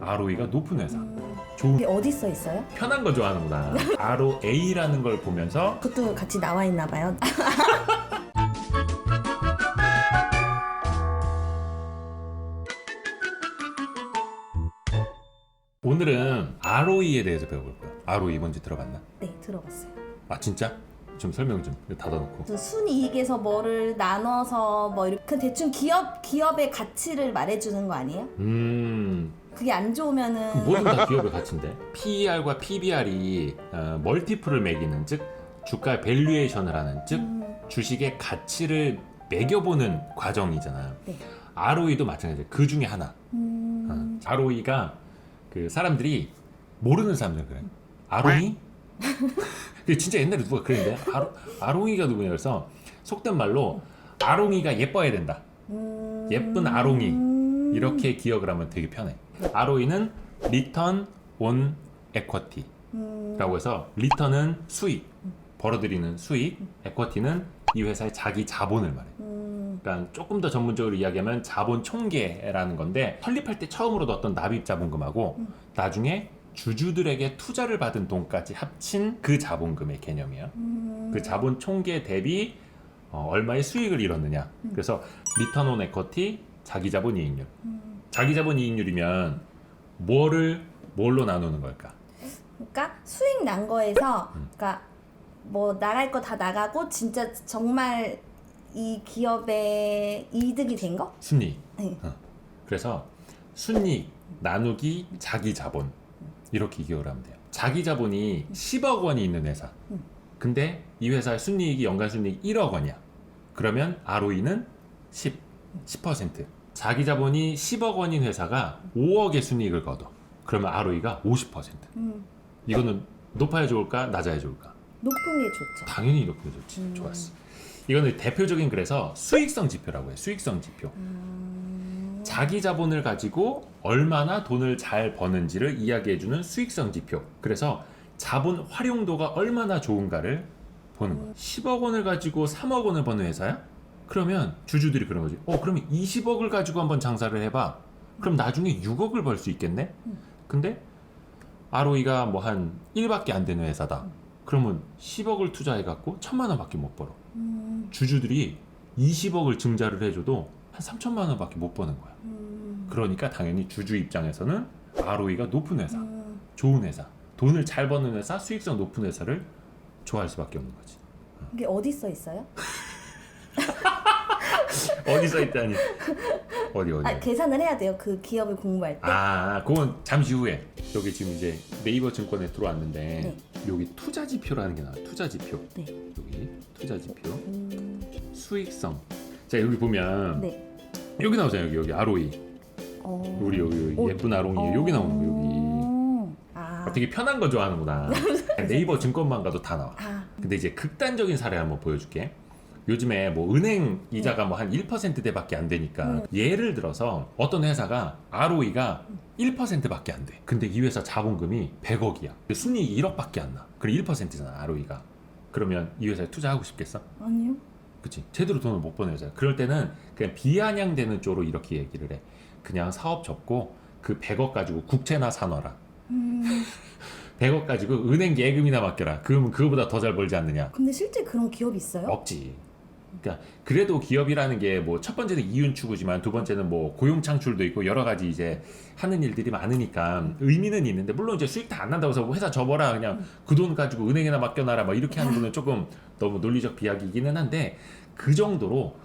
ROE가 높은 회사. 음, 좋은 이게 어디 써 있어요? 편한 거 좋아하는구나. ROA라는 걸 보면서 그것도 같이 나와 있나 봐요. 오늘은 ROE에 대해서 배워볼 거야. ROE 뭔지 들어봤나? 네, 들어봤어요. 아 진짜? 좀 설명 좀 닫아놓고. 그 순이익에서 뭐를 나눠서 뭐 이렇게 그 대충 기업 기업의 가치를 말해주는 거 아니에요? 음 그게 안 좋으면은 모든 다 기업의 가치인데 PER과 PBR이 어, 멀티플을 매기는 즉 주가 밸류에이션을 하는 즉 음, 주식의 가치를 매겨보는 과정이잖아. 네. ROE도 마찬가지야. 그 중에 하나. 음, 어, ROE가 그 사람들이 모르는 사람들 그래. ROE? 그 진짜 옛날에 누가 그랬는데 아로, 아롱이가 누구냐 그래서 속된 말로 아롱이가 예뻐야 된다. 음, 예쁜 아롱이. 음, 이렇게 기억을 하면 되게 편해. ROE는 Return on Equity라고 음, 해서 리턴은 수익, 벌어들이는 수익, 에쿼티는 이 회사의 자기 자본을 말해. 음, 그러니까 조금 더 전문적으로 이야기하면 자본 총계라는 건데 설립할 때 처음으로 넣었던 납입 자본금하고 음. 나중에 주주들에게 투자를 받은 돈까지 합친 그 자본금의 개념이에요. 음, 그 자본 총계 대비 어, 얼마의 수익을. 음. 그래서 리턴 온 에쿼티 자기 자본 이익률. 음. 자기 자본 이익률이면 뭐를 뭘로 나누는 걸까? 그러니까 수익 난 거에서 음. 그러니까 뭐 나갈 거 다 나가고 진짜 정말 이 기업에 이득이 된 거? 순이익. 네. 어. 그래서 순이익 나누기 자기 자본 이렇게 기억을 하면 돼요. 자기 자본이 10억 원이 있는 회사. 음. 근데 이 회사의 순이익이 연간 순이익 1억 원이야. 그러면 ROE는 10, 10%. 자기 자본이 10억 원인 회사가 5억의 순이익을 거둬. 그러면 ROE가 50%. 음, 이거는 높아야 좋을까, 낮아야 좋을까? 높은 게 좋죠. 당연히 높은 게 좋지. 음. 좋았어. 이거는 대표적인 그래서 수익성 지표라고 해. 수익성 지표. 음, 자기 자본을 가지고 얼마나 돈을 잘 버는지를 이야기해주는 수익성 지표. 그래서 자본 활용도가 얼마나 좋은가를 보는 거야. 10억 원을 가지고 3억 원을 버는 회사야? 그러면 주주들이 그런 거지. 어, 그러면 20억을 가지고 한번 장사를 해봐. 그럼 나중에 6억을 벌 수 있겠네? 음. 근데 ROE가 뭐 한 1밖에 안 되는 회사다. 그러면 10억을 투자해갖고 천만 원밖에 못 벌어. 음, 주주들이 20억을 증자를 해줘도 한 3천만 원밖에 못 버는 거야. 음, 그러니까 당연히 주주 입장에서는 ROE가 높은 회사, 음, 좋은 회사, 돈을 잘 버는 회사, 수익성 높은 회사를 좋아할 수밖에 없는 거지. 이게 어디 써 있어요? 어디 써 있다니? 어디 어디? 아, 계산을 해야 돼요. 그 기업을 공부할 때. 아, 그건 잠시 후에 여기 지금 이제 네이버 증권에 들어왔는데 네. 여기 투자 지표라는 게 나와. 요 투자 지표. 네. 여기 투자 지표, 음, 수익성. 자 여기 보면 네. 여기 나오잖아요. 여기 여기 ROE. 어. 우리 여기, 여기 어. 예쁜 ROE 여기 나오는 거 여기. 어. 아. 아, 되게 편한 거 좋아하는구나. 네이버 증권만 가도 다 나와. 아. 근데 이제 극단적인 사례 한번 보여줄게. 요즘에 뭐 은행 이자가 뭐 한 1%대밖에 안 되니까 음. 예를 들어서 어떤 회사가 ROE가 1%밖에 안 돼. 근데 이 회사 자본금이 100억이야. 순이익이 1억밖에 안 나. 그래 1%잖아 ROE가. 그러면 이 회사에 투자하고 싶겠어? 아니요. 그치 제대로 돈을 못 버는 회사 그럴 때는 그냥 비아냥되는 쪽으로 이렇게 얘기를 해 그냥 사업 접고 그 100억 가지고 국채나 사놔라 음. 100억 가지고 은행 예금이나 맡겨라 그러면 그거보다 더 잘 벌지 않느냐 근데 실제 그런 기업 있어요? 없지 그러니까 그래도 기업이라는 게 뭐 첫 번째는 이윤 추구지만 두 번째는 뭐 고용 창출도 있고 여러 가지 이제 하는 일들이 많으니까 의미는 있는데 물론 이제 수익 다 안 난다고 해서 회사 접어라 그냥 그 돈 가지고 은행에나 맡겨놔라 막 이렇게 하는 거는 조금 너무 논리적 비약이기는 한데 그 정도로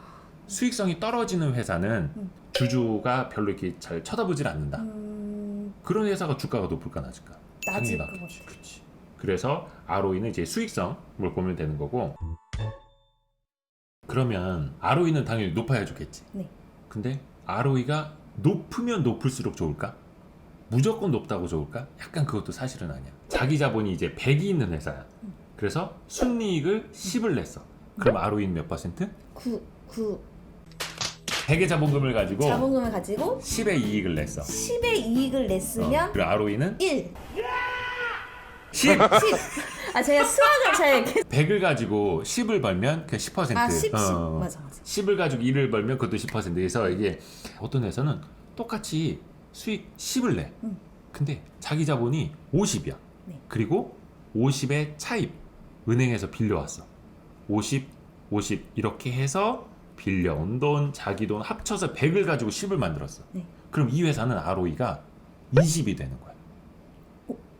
수익성이 떨어지는 회사는 음. 주주가 별로 이렇게 잘 쳐다보질 않는다 음. 그런 회사가 주가가 높을까 낮을까. 같아요. 그치. 그래서 ROE는 이제 수익성을 보면 되는 거고. 그러면 ROE는 당연히 높아야 좋겠지. 네. 근데 ROE가 높으면 높을수록 좋을까? 무조건 높다고 좋을까? 약간 그것도 사실은 아니야. 자기 자본이 이제 100이 있는 회사야. 음. 그래서 순이익을 10을 냈어. 그럼 ROE는 몇 퍼센트? 9, 9. 100의 자본금을 가지고 자본금을 가지고 10의 이익을 냈어. 10의 이익을 냈으면 어, 그리고 ROE는 1. 10! 10. 아, 제가 수학을 잘 이렇게 100을 가지고 10을 벌면 그 10%. 아, 10, 10. 어. 맞아, 맞아. 10을 가지고 1을 벌면 그것도 10%에서 이게 어떤 회사는 똑같이 수익 10을 내. 음. 근데 자기 자본이 50이야. 네. 그리고 50의 차입 은행에서 빌려왔어. 50, 50 이렇게 해서 빌려온 돈, 자기 돈 합쳐서 100을 가지고 10을 만들었어. 네. 그럼 이 회사는 ROE가 20이 되는 거야.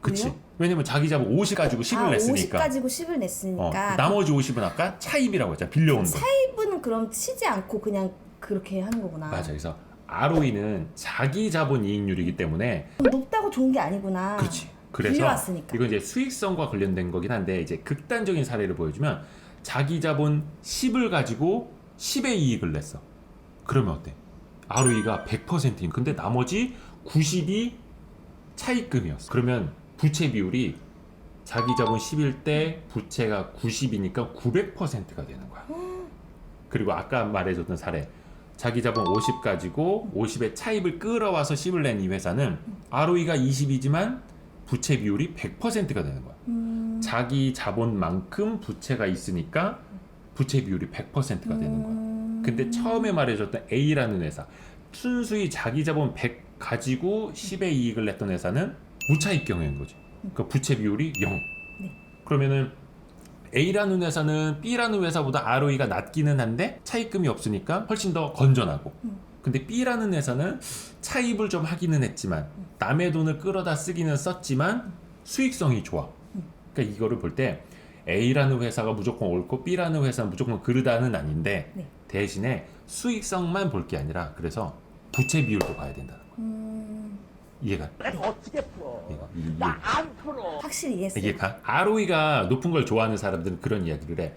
어, 그치? 왜냐면 자기 자본 50 가지고 10을 아, 50 냈으니까. 가지고 10을 어, 냈으니까. 나머지 50은 아까 차입이라고 했잖아. 빌려온 돈. 차입은 그럼 치지 않고 그냥 그렇게 하는 거구나. 맞아. 그래서 ROE는 자기 자본 이익률이기 때문에 높다고 좋은 게 아니구나. 그렇지. 그래서 빌려왔으니까. 이건 이제 수익성과 관련된 거긴 한데 이제 극단적인 사례를 보여주면 자기 자본 10을 가지고 10의 이익을 냈어. 그러면 어때? ROE가 100%인 근데 나머지 90이 차입금이었어. 그러면 부채 비율이 자기 자본 10일 때 부채가 90이니까 900%가 되는 거야. 그리고 아까 말해줬던 사례 자기 자본 50 가지고 50의 차입을 끌어와서 10을 낸 이 회사는 ROE가 20이지만 부채 비율이 100%가 되는 거야. 음, 자기 자본만큼 부채가 있으니까 부채 비율이 100%가 되는 거야. 음, 근데 처음에 말해줬던 A라는 회사 순수히 자기 자본 100 가지고 10의 이익을 냈던 회사는 무차익 경영인 거지. 그 부채 비율이 0. 네. 그러면은 A라는 회사는 B라는 회사보다 ROE가 낮기는 한데 차입금이 없으니까 훨씬 더 건전하고. 음. 근데 B라는 회사는 차입을 좀 하기는 했지만 남의 돈을 끌어다 쓰기는 썼지만 수익성이 좋아. 그러니까 이거를 볼 때 A라는 회사가 무조건 옳고 B라는 회사는 무조건 그르다는 아닌데 네. 대신에 수익성만 볼 게 아니라 그래서 부채 비율도 봐야 된다는. 음, 이해가? 내가 어떻게 풀어? 이거, 이- 이해. 나안 풀어. 확실히 이해했어요. 이게 가? ROE가 높은 걸 좋아하는 사람들은 그런 이야기를 해.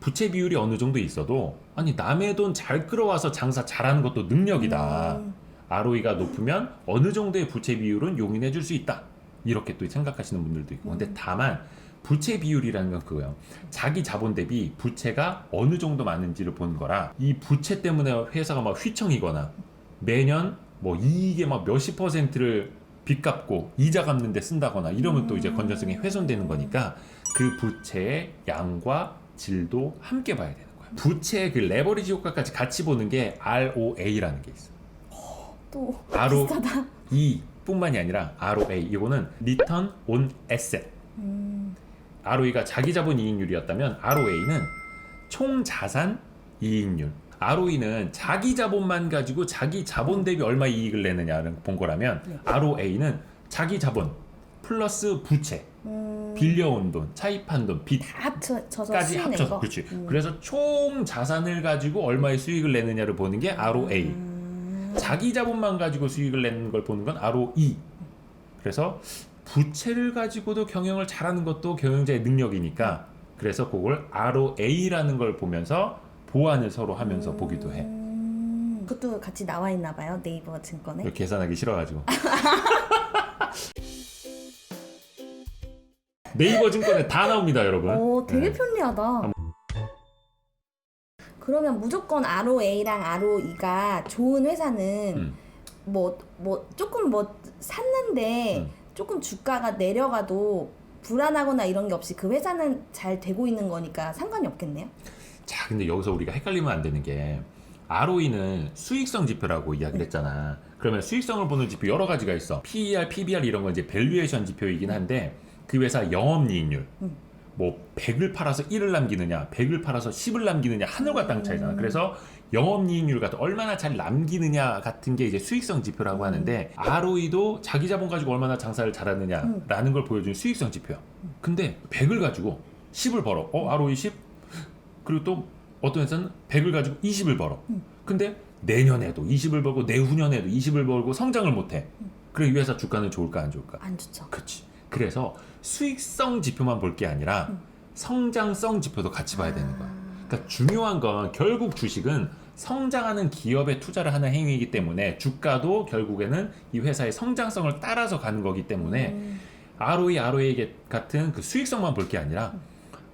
부채 비율이 어느 정도 있어도 아니 남의 돈 잘 끌어와서 장사 잘하는 것도 능력이다. 음, ROE가 높으면 어느 정도의 부채 비율은 용인해 줄 수 있다. 이렇게 또 생각하시는 분들도 있고. 근데 다만 부채 비율이라는 건 그거예요. 자기 자본 대비 부채가 어느 정도 많은지를 보는 거라 이 부채 때문에 회사가 막 휘청이거나 매년 뭐 이익의 막 몇십 퍼센트를 빚 갚고 이자 갚는 데 쓴다거나 이러면 또 이제 건전성이 훼손되는 거니까 그 부채의 양과 질도 함께 봐야 되는 거야. 부채의 그 레버리지 효과까지 같이 보는 게 ROA라는 게 있어. 또 RO 비슷하다. 이 뿐만이 아니라 ROA 이거는 Return on Asset. 음, ROE가 자기 자본 이익률이었다면 ROA는 총 자산 이익률. ROE는 자기 자본만 가지고 자기 자본 대비 얼마 이익을 내느냐를 본 거라면 네. ROA는 자기 자본 플러스 부채, 음, 빌려온 돈, 차입한 돈, 빚다 합쳐져서 까지 수익 낸 합쳐서 거. 그렇지. 음. 그래서 총 자산을 가지고 얼마의 수익을 내느냐를 보는 게 ROA. 음, 자기 자본만 가지고 수익을 내는 걸 보는 건 ROE. 그래서 부채를 가지고도 경영을 잘하는 것도 경영자의 능력이니까 그래서 그걸 ROA라는 걸 보면서 보완을 서로 하면서 보기도 해. 음, 그것도 같이 나와 있나 봐요 네이버 증권에. 계산하기 싫어가지고. 네이버 증권에 다 나옵니다, 여러분. 오, 되게 네. 편리하다. 그러면 무조건 ROA랑 ROE가 좋은 회사는 음. 뭐 뭐 조금 뭐 샀는데 음. 조금 주가가 내려가도 불안하거나 이런 게 없이 그 회사는 잘 되고 있는 거니까 상관이 없겠네요. 자, 근데 여기서 우리가 헷갈리면 안 되는 게 ROE는 수익성 지표라고 이야기를 했잖아. 그러면 수익성을 보는 지표 여러 가지가 있어. PER, PBR 이런 건 이제 밸류에이션 지표이긴 한데 그 회사 영업이익률. 음. 뭐 100을 팔아서 1을 남기느냐, 100을 팔아서 10을 남기느냐 하늘과 땅 차이잖아. 음. 그래서 영업이익률 같은 얼마나 잘 남기느냐 같은 게 이제 수익성 지표라고 하는데 ROE도 자기 자본 가지고 얼마나 장사를 잘하느냐라는 걸 보여주는 수익성 지표야. 근데 100을 가지고 10을 벌어. 어, ROE 10? 그리고 또 어떤 회사는 100을 가지고 20을 벌어. 음. 근데 내년에도 20을 벌고 내후년에도 20을 벌고 성장을 못 해. 그래 이 회사 주가는 좋을까 안 좋을까? 안 좋죠. 그렇지. 그래서 수익성 지표만 볼 게 아니라 음. 성장성 지표도 같이 봐야 되는 거야. 아, 그러니까 중요한 건 결국 주식은 성장하는 기업에 투자를 하는 행위이기 때문에 주가도 결국에는 이 회사의 성장성을 따라서 가는 거기 때문에 음, ROE, ROA 같은 그 수익성만 볼 게 아니라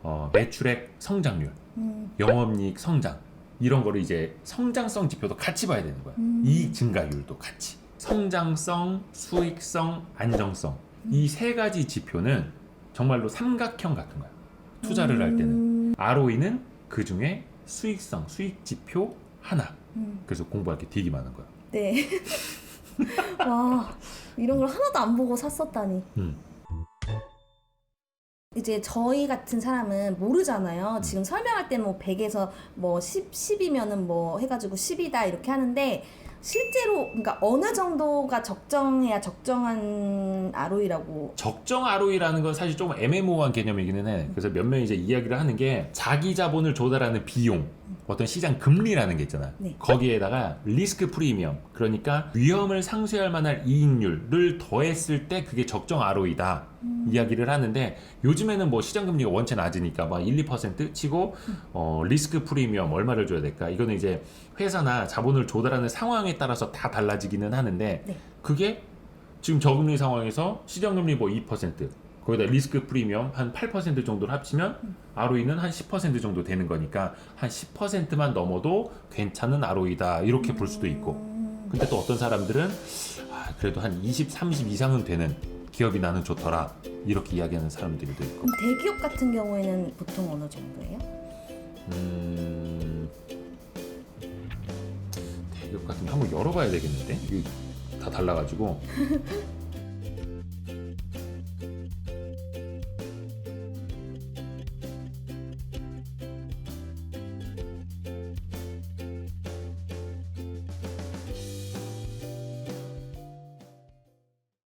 어, 매출액 성장률, 음, 영업이익 성장 이런 거를 이제 성장성 지표도 같이 봐야 되는 거야. 음. 이익 증가율도 같이. 성장성, 수익성, 안정성 이세 가지 지표는 정말로 삼각형 같은 거야. 투자를 할 때는 음, ROE는 그 중에 수익성, 수익 지표 하나. 음, 그래서 공부할 게 되게 많은 거야. 네. 와 이런 걸 하나도 안 보고 샀었다니. 음. 이제 저희 같은 사람은 모르잖아요. 지금 설명할 때는 뭐 100에서 뭐 10, 10이면은 뭐 해가지고 10이다 이렇게 하는데 실제로 그러니까 어느 정도가 적정해야 적정한 ROE라고 적정 ROE라는 건 사실 조금 애매모호한 개념이기는 해. 그래서 몇 명이 이제 이야기를 하는 게 자기 자본을 조달하는 비용, 어떤 시장 금리라는 게 있잖아. 네. 거기에다가 리스크 프리미엄, 그러니까 위험을 상쇄할 만한 이익률을 더했을 때 그게 적정 ROE다 이야기를 하는데 요즘에는 뭐 시장 금리가 원체 낮으니까 막 1, 2% 치고 어, 리스크 프리미엄 얼마를 줘야 될까? 이거는 이제 회사나 자본을 조달하는 상황에 따라서 다 달라지기는 하는데 네. 그게 지금 저금리 상황에서 시장금리 뭐 2% 거기다 리스크 프리미엄 한 8% 정도를 합치면 ROE는 한 10% 정도 되는 거니까 한 10%만 넘어도 괜찮은 ROE다. 이렇게 볼 수도 있고. 음, 근데 또 어떤 사람들은 아, 그래도 한 20, 30 이상은 되는 기업이 나는 좋더라. 이렇게 이야기하는 사람들도 있고. 그럼 대기업 같은 경우에는 보통 어느 정도예요? 음... 대기업 같은 거 한번 열어봐야 되겠는데? 이게 다 달라가지고